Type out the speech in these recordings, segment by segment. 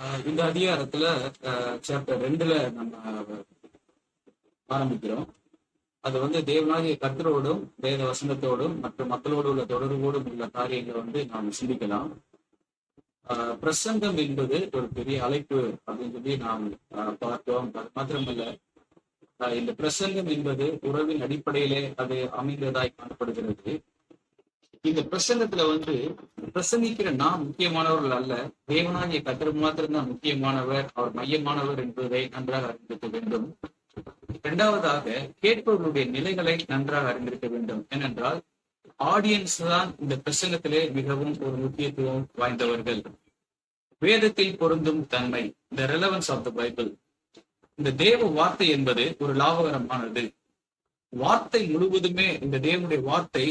ஆஹ் இந்த அதிகாரத்துல சாப்டர் ரெண்டுல நம்ம ஆரம்பிக்கிறோம். அது வந்து தேவனாகிய கத்தரோடும் வேத வசனத்தோடும் மற்றும் மக்களோடு உள்ள தொடர்போடும் உள்ள காரியங்களை வந்து நாம் சிந்திக்கலாம். ஆஹ் பிரசங்கம் என்பது ஒரு பெரிய அழைப்பு அப்படின்னு சொல்லி நாம் ஆஹ் பார்த்தோம். அது மாத்திரமல்ல ஆஹ் இந்த பிரசங்கம் என்பது உறவின் அடிப்படையிலே அது அமைந்ததாய் காணப்படுகிறது. இந்த பிரசங்கத்துல வந்து பிரசங்கிக்கிற நாம் முக்கியமானவர்கள் அல்ல. தேவனாகிய கத்தர் மாத்திரம்தான் முக்கியமானவர் அவர் மையமானவர் என்பதை நன்றாக அறிந்திருக்க வேண்டும். இரண்டாவதாக கேட்பவர்களுடைய நிலைகளை நன்றாக அறிந்திருக்க வேண்டும். ஏனென்றால் ஆடியன்ஸ் தான் இந்த பிரசங்கத்திலே மிகவும் ஒரு முக்கியத்துவம் வாய்ந்தவர்கள். வேதத்தில் பொருந்தும் தன்மை the relevance of the Bible இந்த தேவ வார்த்தை என்பது ஒரு லாபகரமானது. வார்த்தை முழுவதுமே இந்த தேவனுடைய வார்த்தை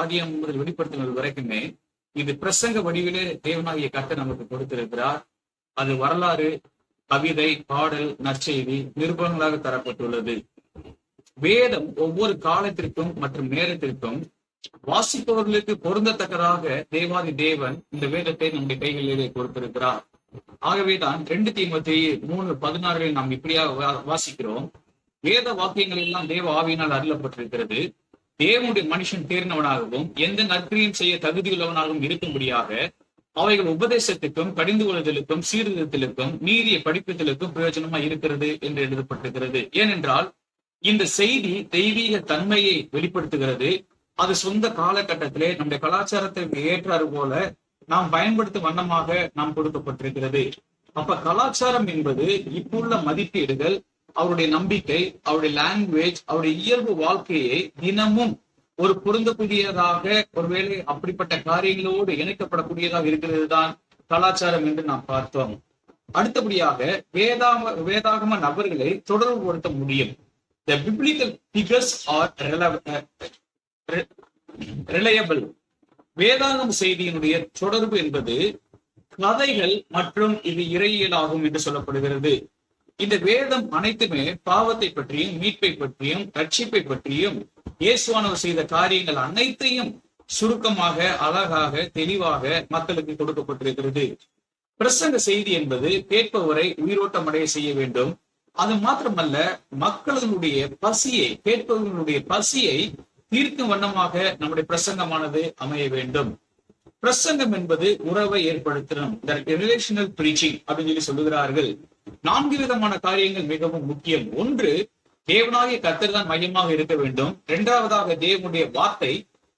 ஆதியம் முதல் வெளிப்படுத்தினது வரைக்குமே இது பிரசங்க வடிவிலே தேவனாகிய கத்தை நமக்கு கொடுத்திருக்கிறார். அது வரலாறு கவிதை பாடல் நற்செய்தி நிருபங்களாக தரப்பட்டுள்ளது. வேதம் ஒவ்வொரு காலத்திற்கும் மற்றும் நேரத்திற்கும் வாசிப்பவர்களுக்கு பொருந்தத்தக்கதாக தேவாதி தேவன் இந்த வேதத்தை நம்முடைய கைகளிலே கொடுத்திருக்கிறார். ஆகவேதான் ரெண்டு தீமத்தி மூணு பதினாறில் நாம் இப்படியாக வா- வாசிக்கிறோம். வேத வாக்கியங்கள் எல்லாம் தேவ ஆவியினால் அருளப்பட்டிருக்கிறது. தேவனுடைய மனுஷன் தேர்ந்தவனாகவும் எந்த நற்கிரியும் செய்ய தகுதியுள்ளவனாகவும் இருக்கும்படியாக அவைகள் உபதேசத்துக்கும் கடிந்து கொள்ளுதலுக்கும் சீர்திருத்தலுக்கும் நீதியை படிப்பதற்கும் பிரயோஜனமா இருக்கிறது என்று எழுதப்பட்டிருக்கிறது. ஏனென்றால் இந்த செய்தி தெய்வீக தன்மையை வெளிப்படுத்துகிறது. அது சொந்த காலகட்டத்திலே நம்முடைய கலாச்சாரத்திற்கு ஏற்றாறு போல நாம் பயன்படுத்தும் வண்ணமாக நாம் கொடுக்கப்பட்டிருக்கிறது. அப்ப கலாச்சாரம் என்பது இப்புள்ள மதிப்பீடுகள் அவருடைய நம்பிக்கை அவருடைய லாங்குவேஜ் அவருடைய இயல்பு வாழ்க்கையை தினமும் ஒரு பொருந்தக்கூடியதாக ஒருவேளை அப்படிப்பட்ட காரியங்களோடு இணைக்கப்படக்கூடியதாக இருக்கிறது தான் கலாச்சாரம் என்று நாம் பார்த்தோம். அடுத்தபடியாக வேதாம வேதாகம நபர்களை தொடர்புபடுத்த முடியும். The biblical figures are reliable வேதாகம் செய்தியினுடைய தொடர்பு என்பது கதைகள் மற்றும் இது இறையியலாகும் என்று சொல்லப்படுகிறது. இந்த வேதம் அனைத்துமே பாவத்தை பற்றியும் மீட்பை பற்றியும் ரட்சிப்பை பற்றியும் இயேசுவானவர் செய்த காரியங்கள் அனைத்தையும் சுருக்கமாக அழகாக தெளிவாக மக்களுக்கு கொடுக்கப்பட்டிருக்கிறது. பிரசங்க செய்தி என்பது கேட்பவரை உயிரோட்டம் அடைய செய்ய வேண்டும். அது மாத்திரமல்ல மக்களுடைய பசியை கேட்பவர்களுடைய பசியை தீர்க்கும் வண்ணமாக நம்முடைய பிரசங்கமானது அமைய வேண்டும். பிரசங்கம் என்பது உறவை ஏற்படுத்தணும். ரிலேஷனல் பிரீச்சிங் அப்படின்னு சொல்லி சொல்லுகிறார்கள். நான்கு விதமான காரியங்கள் மிகவும் முக்கியம். ஒன்று தேவனாகிய கத்தர் தான் மையமாக இருக்க வேண்டும். இரண்டாவதாக தேவனுடைய வார்த்தை.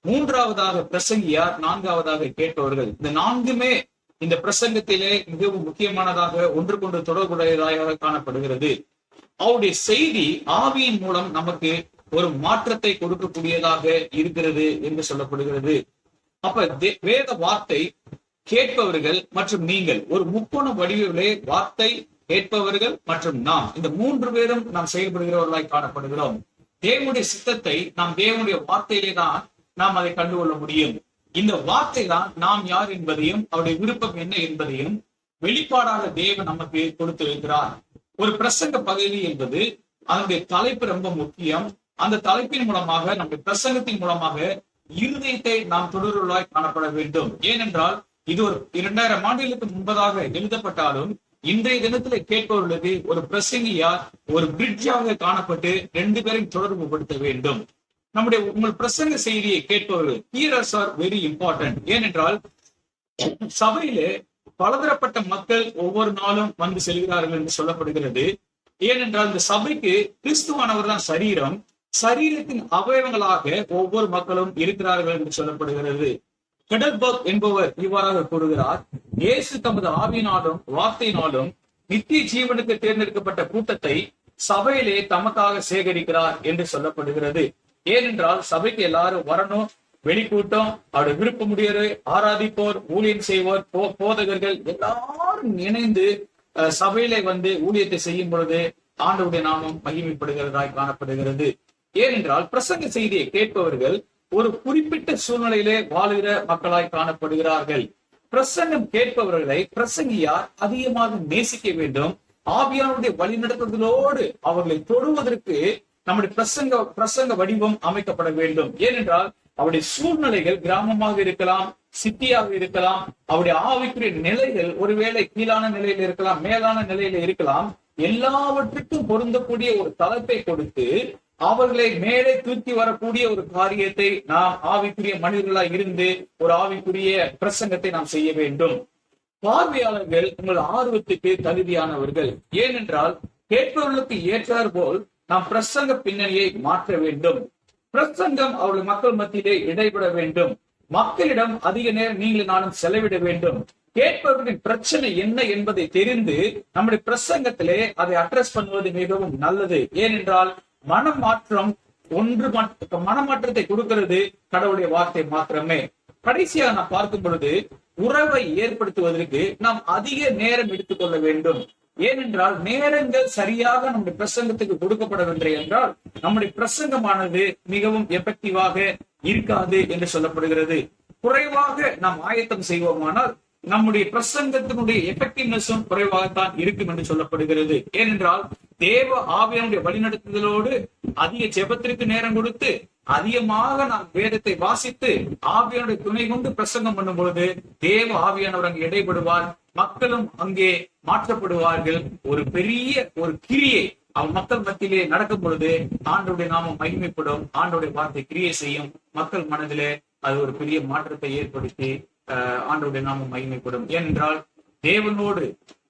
மூன்றாவதாக பிரசங்கியார் நான்காவதாக கேட்டவர்கள். இந்த நான்குமே இந்த பிரசங்கத்திலே மிகவும் முக்கியமானதாக ஒன்று கொண்டு தொடர்புடையதாக காணப்படுகிறது. அவருடைய செய்தி ஆவியின் மூலம் நமக்கு ஒரு மாற்றத்தை கொடுக்கக்கூடியதாக இருக்கிறது என்று சொல்லப்படுகிறது. அப்ப வேத வார்த்தை கேட்பவர்கள் மற்றும் நீங்கள் ஒரு முக்கோண வடிவிலே வார்த்தை கேட்பவர்கள் மற்றும் நாம். இந்த மூன்று பேரும் நாம் செயல்படுகிறவர்களாய் காணப்படுகிறோம். தேவனுடைய சித்தத்தை நாம் தேவனுடைய வார்த்தையிலே தான் நாம் அதை கண்டுகொள்ள முடியும். இந்த வார்த்தை தான் நாம் யார் என்பதையும் அவருடைய விருப்பம் என்ன என்பதையும் வெளிப்பாடாக தேவன் நமக்கு கொடுத்து வைக்கிறார். ஒரு பிரசங்க பகுதி என்பது அதனுடைய தலைப்பு ரொம்ப முக்கியம். அந்த தலைப்பின் மூலமாக நம்முடைய பிரசங்கத்தின் மூலமாக இருதயத்தை நாம் தொடர்களாய் காணப்பட வேண்டும். ஏனென்றால் இது ஒரு இரண்டாயிரம் ஆண்டுகளுக்கு முன்பதாக எழுதப்பட்டாலும் இன்றைய தினத்துல கேட்பவர்களுக்கு ஒரு பிரசங்கியார் ஒரு பிரிட்ஜாக காணப்பட்டு ரெண்டு பேரையும் தொடர்பு படுத்த வேண்டும். நம்முடைய உங்கள் பிரசங்க செய்தியை கேட்பவர்கள் ஹீரர்ஸ் ஆர் வெரி இம்பார்ட்டன்ட் ஏனென்றால் சபையிலே பலதரப்பட்ட மக்கள் ஒவ்வொரு நாளும் வந்து செல்கிறார்கள் என்று சொல்லப்படுகிறது. ஏனென்றால் இந்த சபைக்கு கிறிஸ்துவானவர் தான் சரீரம். சரீரத்தின் அவயவங்களாக ஒவ்வொரு மக்களும் இருக்கிறார்கள் என்று சொல்லப்படுகிறது. கடல்பர்க் என்பவர் இவ்வாறாக கூறுகிறார் இயேசு தமது ஆவியினாலும் வார்த்தையினாலும் நித்திய ஜீவனுக்கு தேர்ந்தெடுக்கப்பட்ட கூட்டத்தை சபையிலே தமக்காக சேகரிக்கிறார் என்று சொல்லப்படுகிறது. ஏனென்றால் சபைக்கு எல்லாரும் வரணும் வெளிக்கூட்டம் அவருடைய விருப்பமுடையவர் ஆராதிப்போர் ஊழியம் செய்வோர் போ- போதகர்கள் எல்லாரும் இணைந்து அஹ், சபையிலே வந்து ஊழியத்தை செய்யும் பொழுது ஆண்டவுடைய நாமம் மகிமைப்படுகிறதாய் காணப்படுகிறது. ஏனென்றால் பிரசங்க செய்தியை கேட்பவர்கள் ஒரு குறிப்பிட்ட சூழ்நிலையிலே வாழுகிற மக்களாய் காணப்படுகிறார்கள். பிரசங்கம் கேட்பவர்களை பிரசங்கியார் அதிகமாக நேசிக்க வேண்டும். ஆவியானுடைய வழிநடத்துதலோடு அவர்களை தொடுவதற்கு நம்முடைய பிரசங்க பிரசங்க வடிவம் அமைக்கப்பட வேண்டும். ஏனென்றால் அவருடைய சூழ்நிலைகள் கிராமமாக இருக்கலாம் சிட்டியாக இருக்கலாம் அவருடைய ஆவிக்குரிய நிலைகள் ஒருவேளை கீழான நிலையில இருக்கலாம் மேலான நிலையில இருக்கலாம் எல்லாவற்றுக்கும் பொருந்தக்கூடிய ஒரு தலைப்பை கொடுத்து அவர்களை மேலே தூக்கி வரக்கூடிய ஒரு காரியத்தை நாம் ஆவிக்குரிய மனிதர்களா இருந்து ஒரு ஆவிக்குரிய பிரசங்கத்தை நாம் செய்ய வேண்டும். பார்வையாளர்கள் உங்கள் ஆர்வத்துக்கு தகுதியானவர்கள். ஏனென்றால் கேட்பவர்களுக்கு ஏற்றார் போல் நாம் பிரசங்க பின்னணியை மாற்ற வேண்டும். பிரசங்கம் அவர்கள் மக்கள் மத்தியிலே இடைபட வேண்டும். மக்களிடம் அதிக நேரம் நீங்கள் நானும் செலவிட வேண்டும். கேட்பவர்களின் பிரச்சனை என்ன என்பதை தெரிந்து நம்முடைய பிரசங்கத்திலே அதை அட்ரஸ் பண்ணுவது மிகவும் நல்லது. ஏனென்றால் மனமாற்றம் ஒன்று மனமாற்றத்தை கொடுக்கிறது கடவுளுடைய வார்த்தை மாத்திரமே. கடைசியா நாம் பார்க்கும் பொழுது உறவை ஏற்படுத்துவதற்கு நாம் அதிக நேரம் எடுத்துக்கொள்ள வேண்டும். ஏனென்றால் நேரங்கள் சரியாக நம்முடைய பிரசங்கத்துக்கு கொடுக்கப்படவில்லை என்றால் நம்முடைய பிரசங்கமானது மிகவும் எஃபெக்டிவாக இருக்காது என்று சொல்லப்படுகிறது. குறைவாக நாம் ஆயத்தம் செய்வோமானால் நம்முடைய பிரசங்கத்தினுடைய எஃபெக்டிவ்னஸும் குறைவாகத்தான் இருக்கும் என்று சொல்லப்படுகிறது. ஏனென்றால் தேவ ஆவியனுடைய வழிநடத்துதலோடு அதிக ஜெபத்திற்கு நேரம் கொடுத்து அதிகமாக நாம் வேதத்தை வாசித்து ஆவியானுடைய துணை கொண்டு பிரசங்கம் பண்ணும் பொழுது தேவ ஆவியானவர் அங்கு இடைபடுவார். மக்களும் அங்கே மாற்றப்படுவார்கள். ஒரு பெரிய ஒரு கிரியை அவன் மக்கள் மத்தியிலே நடக்கும் பொழுது ஆண்டோடைய நாமம் மகிமைப்படும் ஆண்டோடைய வார்த்தை கிரியை செய்யும் மக்கள் மனதிலே அது ஒரு பெரிய மாற்றத்தை ஏற்படுத்தி ஆஹ், நாமம் மகிமைப்படும். என்றால் தேவனோடு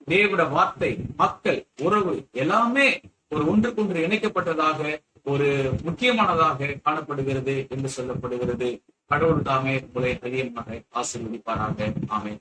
தேவட வார்த்தை மக்கள் உறவு எல்லாமே ஒரு ஒன்றுக்கொன்று இணைக்கப்பட்டதாக ஒரு முக்கியமானதாக காணப்படுகிறது என்று சொல்லப்படுகிறது. கடவுள் தாமே உங்களை அதிகமாக ஆசீர்வதிப்பாராக. ஆமை